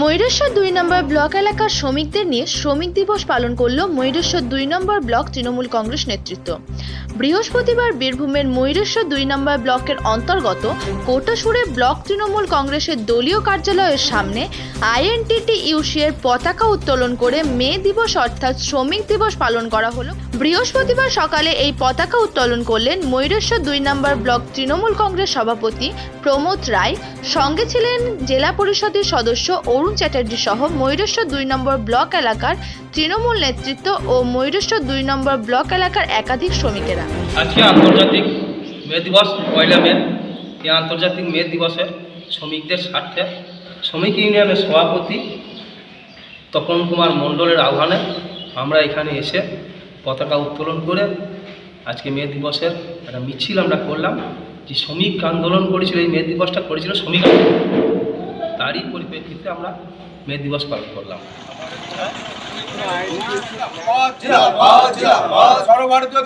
ময়ূরেশ্বর দুই নম্বর ব্লক এলাকার শ্রমিকদের নিয়ে শ্রমিক দিবস পালন করল ময়ূরেশ্বর দুই নম্বর ব্লক তৃণমূল কংগ্রেস নেতৃত্ব। বৃহস্পতিবার বীরভূমের ময়ূরেশ্বর দুই নম্বর ব্লকের অন্তর্গত কোটাসুরে ব্লক তৃণমূল কংগ্রেসের দলীয় কার্যালয়ের সামনে আইএনটিটি ইউসিএর পতাকা উত্তোলন করে মে দিবস অর্থাৎ শ্রমিক দিবস পালন করা হলো। বৃহস্পতিবার সকালে এই পতাকা উত্তোলন করলেন ময়ূরেশ্বর দুই নম্বর ব্লক তৃণমূল কংগ্রেস সভাপতি প্রমোদ রায়। সঙ্গে ছিলেন জেলা পরিষদের সদস্য অরুণ চ্যাটার্জি সহ ময়ূরেশ্বর দুই নম্বর ব্লক এলাকার তৃণমূল নেতৃত্ব ও ময়ূরেশ্বর দুই নম্বর ব্লক এলাকার একাধিক শ্রমিকেরা। আজকে আন্তর্জাতিক মে দিবস, পয়লা মে, এই আন্তর্জাতিক মে দিবসের শ্রমিকদের স্বার্থে শ্রমিক ইউনিয়নের সভাপতি তপন কুমার মণ্ডলের আহ্বানে আমরা এখানে এসে পতাকা উত্তোলন করে আজকে মে দিবসের একটা মিছিল আমরা করলাম। যে শ্রমিক আন্দোলন করেছিল, এই মে দিবসটা করেছিল শ্রমিক আন্দোলন। তারই পরিপ্রেক্ষিতে আমরা মে দিবস পালন করলাম। সর্বভারতীয়